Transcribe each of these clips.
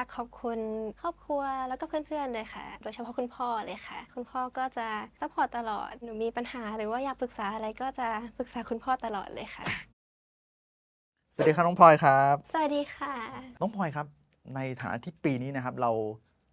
ากขอบคุณครอบครัวแล้วก็เพื่อนๆเลยค่ะ โดยเฉพาะคุณพ่อเลยค่ะ คุณพ่อก็จะซัพพอร์ตตลอด หนูมีปัญหาหรือว่าอยากปรึกษาอะไรก็จะปรึกษาคุณพ่อตลอดเลยค่ะ สวัสดีครับน้องพลอยครับ สวัสดีค่ะ น้องพลอยครับ ในฐานะที่ปีนี้นะครับ เรา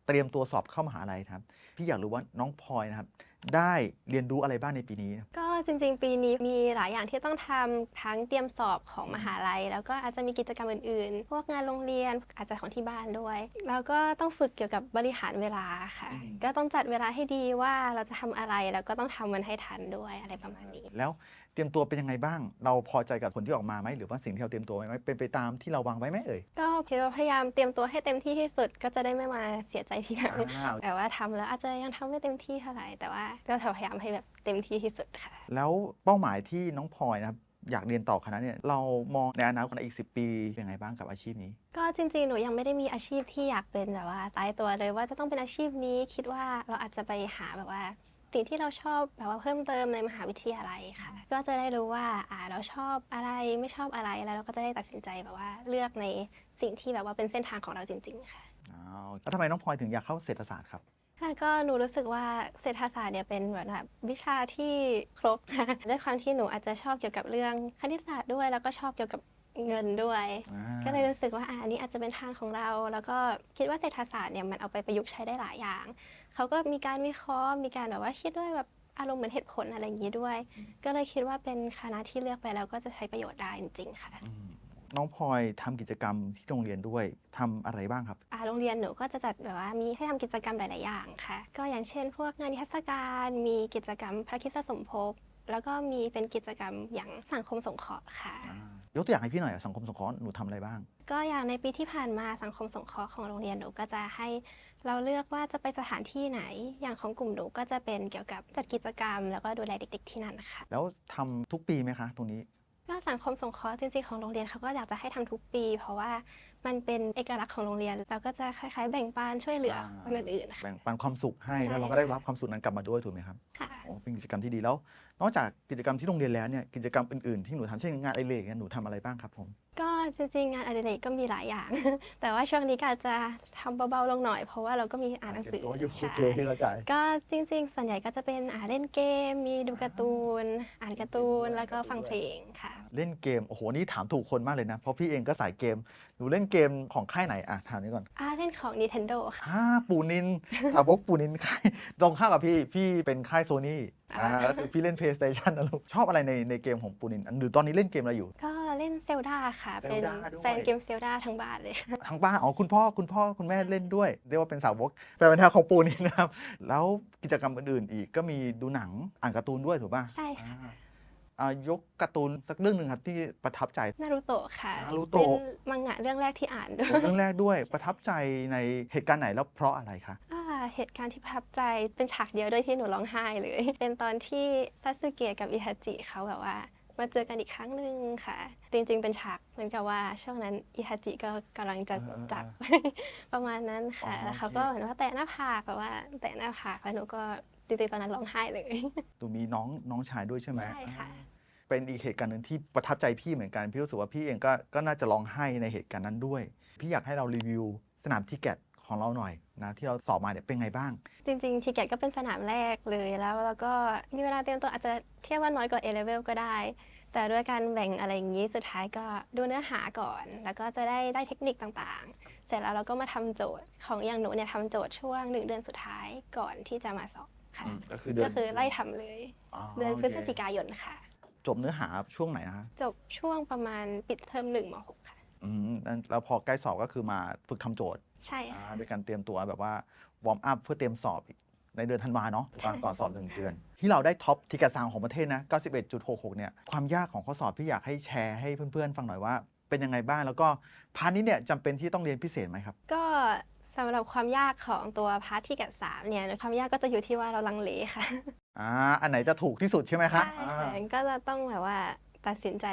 เตรียมตัวสอบเข้ามหาลัยครับ พี่อยากรู้ว่าน้องพลอยนะครับได้เรียนรู้อะไรบ้างในปีนี้ ก็จริงๆ ปีนี้มีหลายอย่างที่ต้องทำทั้งเตรียมสอบของมหาลัย แล้วก็อาจจะมีกิจกรรมอื่นๆ พวกงานโรงเรียนอาจจะของที่บ้านด้วย แล้วก็ต้องฝึกเกี่ยวกับบริหารเวลาค่ะ อืม ก็ต้องจัดเวลาให้ดีว่าเราจะทำอะไรแล้วก็ต้องทำมันให้ทันด้วยอะไรประมาณนี้ แล้ว เตรียมตัวเป็นยังไงบ้าง เราพอใจกับผลที่ออกมาไหมหรือว่าสิ่งที่เราเตรียมตัวไว้ไหมเป็นไปตามที่เราวางไว้ไหมเอ่ย ก็คิดว่าพยายามเตรียมตัวให้เต็มที่ที่สุดก็จะได้ไม่มาเสียใจทีหลังอ่าแต่ว่าทำแล้วอาจจะยังทำไม่เต็มที่เท่าไหร่แต่ว่าก็พยายามให้แบบเต็มที่ที่สุดค่ะ แล้วเป้าหมายที่น้องพลอยนะครับอยากเรียนต่อคณะเนี่ยเรามองในอนาคตอีก 10 ปีเป็นยังไงบ้างกับอาชีพนี้ ก็จริงๆ หนูยังไม่ได้มีอาชีพที่อยากเป็นแบบว่าตายตัวเลยว่าจะต้องเป็นอาชีพนี้คิดว่าเราอาจจะไปหาแบบว่า สิ่งที่เราชอบแบบว่าเพิ่มเติมในมหาวิทยาลัยค่ะ ก็จะได้รู้ว่าอ่าเราชอบอะไรไม่ชอบอะไรแล้วเราก็จะได้ตัดสินใจแบบว่าเลือกในสิ่งที่แบบว่าเป็นเส้นทางของเราจริง ๆ ค่ะอ้าวแล้วทำไมน้องพลอยถึงอยากเข้าเศรษฐศาสตร์ครับ ค่ะก็หนูรู้สึกว่าเศรษฐศาสตร์เนี่ยเป็นเหมือนแบบวิชาที่ครบค่ะด้วยความที่หนูอาจจะชอบเกี่ยวกับเรื่องคณิตศาสตร์ด้วย แล้วก็ชอบเกี่ยวกับ เงินด้วย อ่าก็เลยรู้สึกว่าอะอันนี้อาจจะเป็นทางของเรา แล้วก็คิดว่าเศรษฐศาสตร์เนี่ยมันเอาไปประยุกต์ใช้ได้หลายอย่าง เขาก็มีการวิเคราะห์มีการแบบว่าคิดด้วยแบบอารมณ์เหมือนเหตุผลอะไรอย่างนี้ด้วย ก็เลยคิดว่าเป็นคณะที่เลือกไปแล้วก็จะใช้ประโยชน์ได้จริงๆค่ะ อืมน้องพลอยทำกิจกรรมที่โรงเรียนด้วยทำอะไรบ้างครับ อ่าโรงเรียนหนูก็จะจัดแบบว่ามีให้ทำกิจกรรมหลาย ๆ อย่างค่ะ ก็อย่างเช่น พวกงานนิทรรศการ มีกิจกรรมพระคริสตสมภพแล้วก็มีเป็นกิจกรรมอย่างสังคมสงเคราะห์ค่ะ ยกตัวอย่างให้พี่หน่อยสังคมสงเคราะห์หนูทำอะไรบ้าง ก็อย่างในปีที่ผ่านมาสังคมสงเคราะห์ของโรงเรียนหนูก็จะให้เราเลือกว่าจะไปสถานที่ไหน อย่างของกลุ่มหนูก็จะเป็นเกี่ยวกับจัดกิจกรรม แล้วก็ดูแลเด็ก ๆ ที่นั่นค่ะแล้วทำทุกปีไหมคะ ตรงนี้ ก็สังคมสงเคราะห์จริงๆของโรงเรียนเขาก็อยากจะให้ทำทุกปี เพราะว่ามันเป็นเอกลักษณ์ของโรงเรียนเราก็จะคล้ายๆ แบ่งปันช่วยเหลือคนอื่นๆค่ะแบ่งปันความสุขให้ใช่แล้วเราก็ได้รับความสุขนั้นกลับมาด้วยถูกไหมครับค่ะโอ้เป็นกิจกรรมที่ดีแล้ว นอกจากกิจกรรมที่โรงเรียนแล้วเนี่ยกิจกรรมอื่นๆที่หนูทำเช่นงานไอเล็กเนี่ยหนูทำอะไรบ้างครับผมก็จริงๆงานอดิเรกก็มีหลายอย่าง แต่ว่าช่วงนี้ก็อาจจะทำเบาๆลงหน่อยเพราะว่าเราก็มีอ่านหนังสือตัวอยู่โอใช่เคเข้าใจก็จริง ๆ ส่วนใหญ่ก็จะเป็นอ่าเล่นเกม มีดูการ์ตูน อ่านการ์ตูนแล้วก็ฟังเพลงค่ะ เล่นเกม โอ้โห นี่ถามถูกคนมากเลยนะ เพราะพี่เองก็สายเกม หนูเล่นเกมของค่ายไหน อะ ถามนี้ก่อน อ่าเล่นของ Nintendo ค่ะอ่าปูนิน สาวกปูนินค่ายตรงข้ามกับพี่ พี่เป็นค่ายโซนี่อ่าอ่าก็คือพี่เล่น PlayStation นะลูก ชอบอะไรในในเกมของปูนิน หรือตอนนี้เล่นเกมอะไรอยู่ ก็เล่นเซลดาค่ะ เป็น Zelda ด้วย แฟนเกมเซลดาทั้งบ้านเลยค่ะทางบ้าน อ๋อ คุณพ่อ คุณพ่อ คุณแม่เล่นด้วย เรียกว่าเป็นสาวกแฟนพันธุ์แท้ของปูนินนะครับ แล้วกิจกรรมอื่นๆ อีก ก็มีดูหนัง อ่านการ์ตูนด้วยถูกป่ะใช่ค่ะ อ่าอ่า ยกการ์ตูนสักเรื่องหนึ่งครับที่ประทับใจ นารูโตะค่ะนารูเป็โตะนมังงะเรื่องแรกที่อ่านด้วยเรื่องแรกด้วยประทับใจในเหตุการณ์ไหนแล้วเพราะอะไรคะ อ่าเหตุการณ์ที่ประทับใจเป็นฉากเดียวด้วยที่หนูร้องไห้เลย เป็นตอนที่ซัตสึเกะกับอิฮาจิเขาแบบว่า มาเจอกันอีกครั้งหนึ่งค่ะ จริงๆ เป็นฉากเหมือนกับว่าช่วงนั้นอิฮาจิก็กำลังจะอ่าจากประมาณนั้นค่ะอ๋อแล้วเขาโอเค ก็เหมือนว่าแตะหน้าผากแบบว่า แตะหน้าผากแล้วหนูก็ จริงๆตอนนั้นร้องไห้เลยตูมีน้องน้องชายด้วยใช่ไหมใช่ค่ะอ่าเป็นอีกเหตุการณ์หนึ่งที่ประทับใจพี่เหมือนกัน พี่รู้สึกว่าพี่เองก็ก็น่าจะร้องไห้ในเหตุการณ์นั้นด้วย พี่อยากให้เรารีวิวสนามทิกเก็ตของเราหน่อยนะที่เราสอบมาเนี่ยเป็นไงบ้าง จริงๆทีเกตก็เป็นสนามแรกเลยแล้วแล้วก็มีเวลาเตรียมตัวอาจจะเทียบว่าน้อยกว่า A level ก็ได้ แต่ด้วยการแบ่งอะไรอย่างนี้สุดท้ายก็ดูเนื้อหาก่อน แล้วก็จะได้ได้เทคนิคต่างๆ เสร็จแล้วเราก็มาทำโจทย์ของอย่างหนูเนี่ยทำโจทย์ช่วงหนึ่งเดือนสุดท้ายก่อนที่จะมาสอบ ค่ะ อืมก็คือเดือนก็คือไล่ทำเลยอ๋อเดือนพฤศจิโอเคกายนค่ะ จบเนื้อหาช่วงไหนนะคะจบช่วงประมาณปิดเทอมหนึ่งมหกค่ะ อืมแล้วแล้วพอใกล้สอบก็คือมาฝึกทำโจทย์ใช่อ่าค่ะด้วยการเตรียมตัวแบบว่าวอร์มอัพเพื่อเตรียมสอบอีกในเดือนธันวาเนาะถูกปะใช่ ก่อนสอบหนึ่งเดือน ที่เราได้ท็อปทิกเกตซางของประเทศนะ91.66เนี่ยความยากของข้อสอบพี่อยากให้แชร์ให้เพื่อนๆ ฟังหน่อยว่าเป็นยังไงบ้างแล้วก็พาร์ทนี้เนี่ยจำเป็นที่ต้องเรียนพิเศษไหมครับ ก็ สำหรับความยากของตัวพาร์ทที่กัดสามเนี่ยความยากก็จะอยู่ที่ว่าเราลังเลค่ะอ่าอันไหนจะถูกที่สุดใช่ไหมครับใช่ค่ะก็จะต้องแบบว่าตัดสินใจ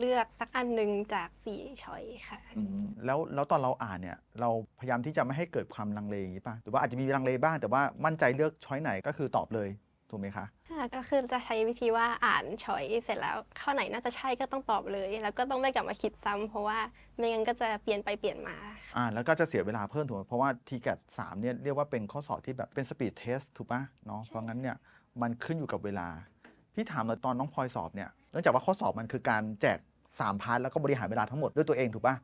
เลือกสักอันหนึ่งจากสี่ช้อยค่ะอืมแล้วแล้วตอนเราอ่านเนี่ย เราพยายามที่จะไม่ให้เกิดความลังเลอย่างนี้ป่ะหรือว่าอาจจะมีลังเลบ้างแต่ว่ามั่นใจเลือกช้อยไหนก็คือตอบเลย ถูกไหมคะ ค่ะก็คือจะใช้วิธีว่าอ่านช้อยเสร็จแล้วข้อไหนน่าจะใช่ก็ต้องตอบเลย แล้วก็ต้องไม่กลับมาคิดซ้ำเพราะว่าไม่งั้นก็จะเปลี่ยนไปเปลี่ยนมา อ่าแล้วก็จะเสียเวลาเพิ่มถูกไหมเพราะว่า t g a t 3เนี่ยเรียกว่าเป็นข้อสอบที่แบบเป็นสปีดเทสถูกปะเนาะเพราะงั้นเนี่ยมันขึ้นอยู่กับเวลา พี่ถามเลยตอนน้องพลอยสอบเนี่ยเนื่องจากว่าข้อสอบมันคือการแจก3พาร์ทแล้วก็บริหารเวลาทั้งหมดด้วยตัวเองถูกปะ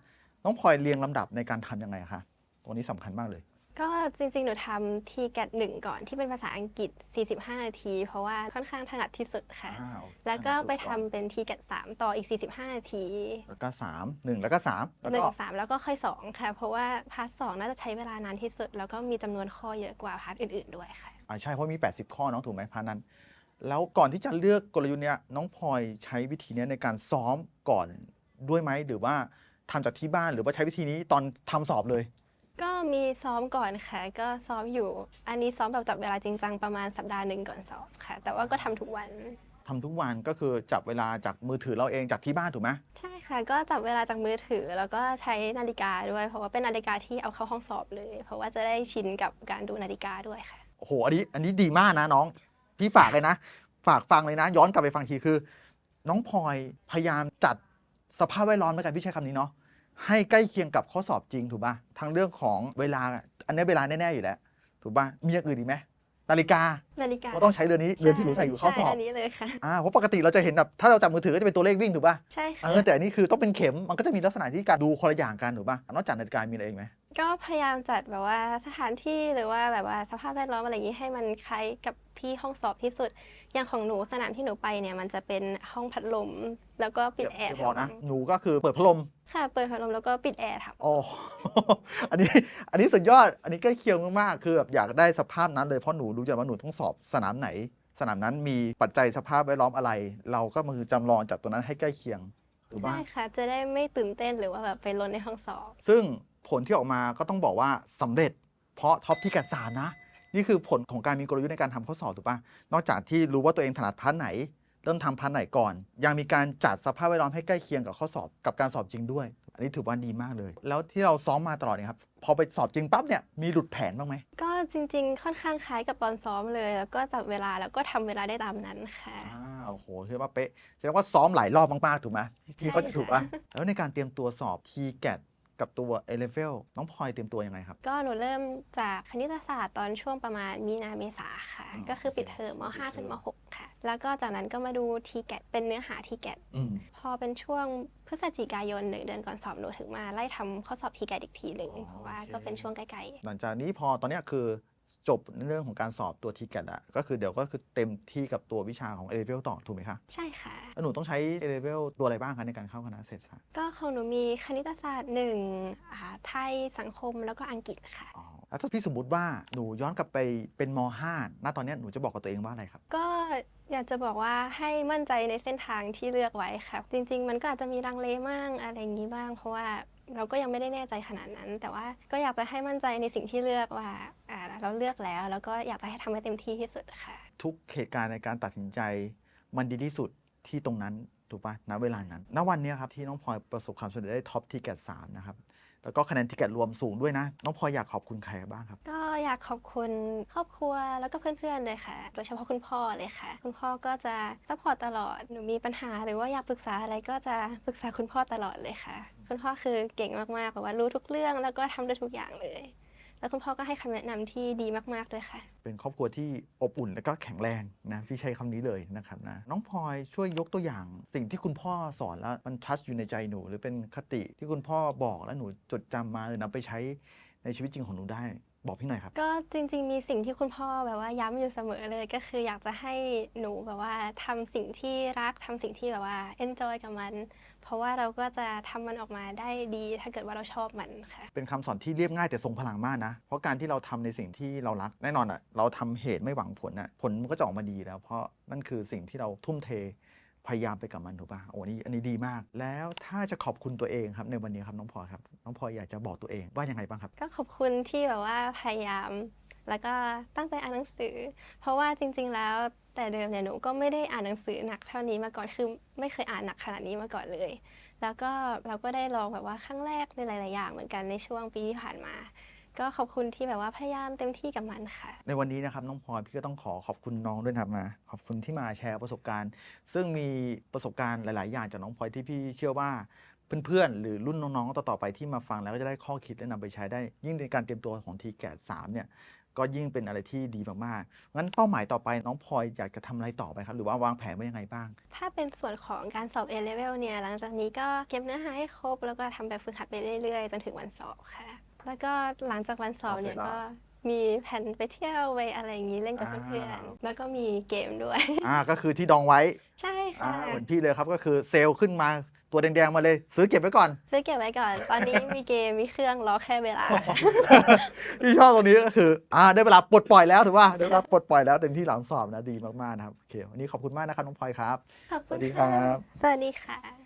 น้องพลอยเรียงลำดับในการทำยังไงคะตรงนี้สำคัญมากเลย ก็จริงๆ หนูทำทีแกดหนึ่งก่อนที่เป็นภาษาอังกฤษ 45 นาที เพราะว่าค่อนข้างถนัดที่สุดค่ะ อ้าวแล้วก็ไปอันทำนั้นสุดเป็นทีแกดสามต่ออีก 45 นาทีก่อนแล้วก็3 1แล้วก็3แล้วหนึ่ก็งสามแล้วก็ค่อยสองค่ะ เพราะว่าพาร์ทสองน่าจะใช้เวลานานที่สุด แล้วก็มีจำนวนข้อเยอะกว่าพาร์ทอื่นๆด้วยค่ะ อ่าใช่เพราะมี 80 ข้อน้องถูกไหมพาร์ทนั้น แล้วก่อนที่จะเลือกกลยุทธ์เนี้ยน้องพลอยใช้วิธีเนี้ยในการซ้อมก่อนด้วยไหมหรือว่าทำจากที่บ้านหรือว่าใช้วิธีนี้ตอนทำสอบเลย ก็มีซ้อมก่อนค่ะ ก็ซ้อมอยู่ อันนี้ซ้อมแบบจับเวลาจริงจังประมาณสัปดาห์หนึ่งก่อนสอบค่ะ แต่ว่าก็ทำทุกวัน ทำทุกวันก็คือจับเวลาจากมือถือเราเองจากที่บ้านถูกไหมใช่ค่ะ ก็จับเวลาจากมือถือ แล้วก็ใช้นาฬิกาด้วย เพราะว่าเป็นนาฬิกาที่เอาเข้าห้องสอบเลย เพราะว่าจะได้ชินกับการดูนาฬิกาด้วยค่ะ โอ้โหอันนี้อันนี้ดีมากนะน้อง พี่ฝากเลยนะ ฝากฟังเลยนะ ย้อนกลับไปฟังทีคือ น้องพลอยพยายามจัดสภาพแวดล้อมแล้วกันพี่ใช้คำนี้เนาะ ให้ใกล้เคียงกับข้อสอบจริงถูกป่ะทั้งเรื่องของเวลา อันนี้เวลาแน่ๆอยู่แล้ว ถูกป่ะมีอย่างอื่นอีกไหมนาฬิกานาฬิกาก็ต้องใช้เรือนนี้เรือนที่หนูใส่อยู่เข้าสอบใช่อันนี้เลยค่ะอ่าเพราะปกติเราจะเห็นแบบถ้าเราจับมือถือก็จะเป็นตัวเลขวิ่งถูกป่ะใช่ค่ะเออแต่อันนี้คือต้องเป็นเข็มมันก็จะมีลักษณะที่การดูคนละอย่างกันถูกป่ะนอกจากนาฬิกามีอะไรอีกไหม ก็พยายามจัดแบบว่าสถานที่หรือว่าแบบว่าสภาพแวดล้อมอะไรอย่างนี้ให้มันคล้ายกับที่ห้องสอบที่สุด อย่างของหนูสนามที่หนูไปเนี่ยมันจะเป็นห้องพัดลม แล้วก็ปิดแอร์เดี๋ยวบอกนะ หนูก็คือเปิดพัดลม ค่ะ เปิดพัดลมแล้วก็ปิดแอร์ค่ะโอ้อันนี้อันนี้สุดยอด อันนี้ใกล้เคียงมากๆ คือแบบอยากได้สภาพนั้นเลยเพราะหนูรู้อยู่แล้วว่าหนูต้องสอบสนามไหน สนามนั้นมีปัจจัยสภาพแวดล้อมอะไร เราก็มาคือจำลองจากตัวนั้นให้ใกล้เคียงถูกปะใช่ค่ะ จะได้ไม่ตื่นเต้นหรือว่าแบบไปลนในห้องสอบ ซึ่ง ผลที่ออกมาก็ต้องบอกว่าสำเร็จ เพราะท็อปที่กัดสามนะ นี่คือผลของการมีกลยุทธ์ในการทำข้อสอบถูกปะนอกจากที่รู้ว่าตัวเองถนัดพาร์ทไหน เริ่มทำพาร์ทไหนก่อน ยังมีการจัดสภาพแวดล้อมให้ใกล้เคียงกับข้อสอบกับการสอบจริงด้วย อันนี้ถือว่าดีมากเลย แล้วที่เราซ้อมมาตลอดเนี่ยครับพอไปสอบจริงปั๊บเนี่ยมีหลุดแผนบ้างไหมก็จริง ๆ ค่อนข้างคล้ายกับตอนซ้อมเลย แล้วก็จับเวลาแล้วก็ทำเวลาได้ตามนั้นค่ะอ่าโอ้โหเรียกว่าเป๊ะแสดงว่าซ้อมหลายรอบมากๆถูกไหมที่เขาใช่จะค่ะถูกป่ะแล้วในการเตรียมตัวสอบ t g a t กับตัว a l e v e l น้องพลอยเตรียมตัวยังไงครับ ก็หนูเริ่มจากคณิตศาสตร์ตอนช่วงประมาณมีนาเมษาค่ะ อ๋อก็คือปิดเทอมมปิดเทอม5ถึงม 6 ค่ะ แล้วก็จากนั้นก็มาดูทีแกเป็นเนื้อหาทีแกอืมพอเป็นช่วงพฤศจิกายนหนึ่งเดือนก่อนสอบหนูถึงมาไล่ทำข้อสอบทีแกอีกทีหนึ่งอ๋อเพราะว่าโอเคก็เป็นช่วงใกล้หลังจากนี้พอตอนเนี้ยคือ จบในเรื่องของการสอบตัว t g a t อะก็คือเดี๋ยวก็คือเต็มที่กับตัววิชาของ a l e v e l ต่อถูกไหมคะๆใช่ค่ะ แล้วหนูต้องใช้ a l e v e l ตัวอะไรบ้างคะในการเข้าคณะเศรษฐศาสตร์ก็ของหนูมีคณิตศาสตร์หนึ่งอ่าไทยสังคมแล้วก็อังกฤษค่ะ อ๋อแล้วถ้าพี่สมมติว่าหนูย้อนกลับไปเป็นม .5 ณตอนเนี้ยหนูจะบอกกับตัวเองว่าอะไรครับ ก็อยากจะบอกว่าให้มั่นใจในเส้นทางที่เลือกไว้ค่ะจริง ๆ มันก็อาจจะมีลังเลบ้างอะไรอย่างนี้บ้าง เพราะว่า เราก็ยังไม่ได้แน่ใจขนาดนั้น แต่ว่าก็อยากจะให้มั่นใจในสิ่งที่เลือกว่าอ่าเราเลือกแล้ว แล้วก็อยากจะให้ทำให้เต็มที่ที่สุดค่ะ ทุกเหตุการณ์ในการตัดสินใจ มันดีที่สุดที่ตรงนั้นถูกปะณเวลานั้น ณวันเนี้ยครับที่น้องพลอยประสบความสำเร็จได้ท็อปที่แกดสามนะครับ แล้วก็คะแนนที่เกตรวมสูงด้วยนะ น้องพลอยอยากขอบคุณใครบ้างครับ ก็อยากขอบคุณครอบครัวแล้วก็เพื่อนๆเลยค่ะ โดยเฉพาะคุณพ่อเลยค่ะ คุณพ่อก็จะซัพพอร์ตตลอด หนูมีปัญหาหรือว่าอยากปรึกษาอะไรก็จะปรึกษาคุณพ่อตลอดเลยค่ะ คุณพ่อคือเก่งมากๆแบบว่ารู้ทุกเรื่องแล้วก็ทำได้ทุกอย่างเลย แล้วคุณพ่อก็ให้คำแนะนำที่ดีมากๆด้วยค่ะ เป็นครอบครัวที่อบอุ่นและก็แข็งแรงนะพี่ใช้คำนี้เลยนะครับนะน้องพลอยช่วยยกตัวอย่าง สิ่งที่คุณพ่อสอนแล้วมันทัชอยู่ในใจหนู หรือเป็นคติที่คุณพ่อบอกแล้วหนูจดจำมาหรือนำไปใช้ในชีวิตจริงของหนูได้ บอกพี่หน่อยครับ ก็จริง ๆ มีสิ่งที่คุณพ่อแบบว่าย้ำอยู่เสมอเลยก็คืออยากจะให้หนูแบบว่าทำสิ่งที่รักทำสิ่งที่แบบว่า enjoy กับมัน เพราะว่าเราก็จะทำมันออกมาได้ดี ถ้าเกิดว่าเราชอบมันค่ะ เป็นคำสอนที่เรียบง่ายแต่ทรงพลังมากนะ เพราะการที่เราทำในสิ่งที่เรารักแน่นอนอะ เราทำเหตุไม่หวังผลอะ ผลมันก็จะออกมาดีแล้ว เพราะนั่นคือสิ่งที่เราทุ่มเท พยายามไปกับมันถูกป่ะโอ้นี่อันนี้ดีมาก แล้วถ้าจะขอบคุณตัวเองครับในวันนี้ครับน้องพลอยครับ น้องพลอยอยากจะบอกตัวเองว่ายังไงบ้างครับ ก็ขอบคุณที่แบบว่าพยายาม แล้วก็ตั้งใจอ่านหนังสือ เพราะว่าจริง ๆ แล้วแต่เดิมเนี่ยหนูก็ไม่ได้อ่านหนังสือหนักเท่านี้มาก่อนคือไม่เคยอ่านหนักขนาดนี้มาก่อนเลย แล้วก็เราก็ได้ลองแบบว่าครั้งแรกในหลาย ๆ อย่างเหมือนกันในช่วงปีที่ผ่านมา ก็ขอบคุณที่แบบว่าพยายามเต็มที่กับมันค่ะ ในวันนี้นะครับน้องพลอยพี่ก็ต้องขอขอบคุณน้องด้วยนะครับมา ขอบคุณที่มาแชร์ประสบการณ์ ซึ่งมีประสบการณ์หลาย ๆ อย่างจากน้องพลอยที่พี่เชื่อว่าเพื่อนๆ หรือรุ่นน้องๆ ต่อๆไปที่มาฟังแล้วก็จะได้ข้อคิดและนำไปใช้ได้ ยิ่งในการเตรียมตัวของทีแกสามเนี่ยก็ยิ่งเป็นอะไรที่ดีมากๆ งั้นเป้าหมายต่อไปน้องพลอยอยากจะทำอะไรต่อไปครับ หรือว่าวางแผนไว้ยังไงบ้าง ถ้าเป็นส่วนของการสอบ A level เนี่ยหลังจากนี้ก็เก็บเนื้อหาให้ครบ แล้วก็ทำแบบฝึกหัดไปเรื่อยๆ จนถึงวันสอบค่ะ แล้วก็หลังจากวันสอบเนี่ยสอบเสร็จก็แล้วมีแผนไปเที่ยวไปอะไรอย่างนี้เล่นกับอ่าเพื่อนๆแล้วก็มีเกมด้วย อ่าก็คือที่ดองไว้ ใช่อ่าค่ะ เหมือนพี่เลยครับก็คือเซลล์ขึ้นมาตัวแดงๆมาเลย ซื้อเก็บไว้ก่อน ซื้อเก็บไว้ก่อน ตอนนี้มีเกมมีเครื่องรอแค่เวลาที่ชอบตรงนี้ก็คือ อ่าได้เวลาปลดปล่อยแล้วถือว่าได้เวลาปลดปล่อยแล้วเต็มที่หลังสอบนะดีมากๆนะครับโอเควันนี้ขอบคุณมากนะครับน้องพลอยครับขอบสคุณวัสดีคค่ะรับ สวัสดีค่ะ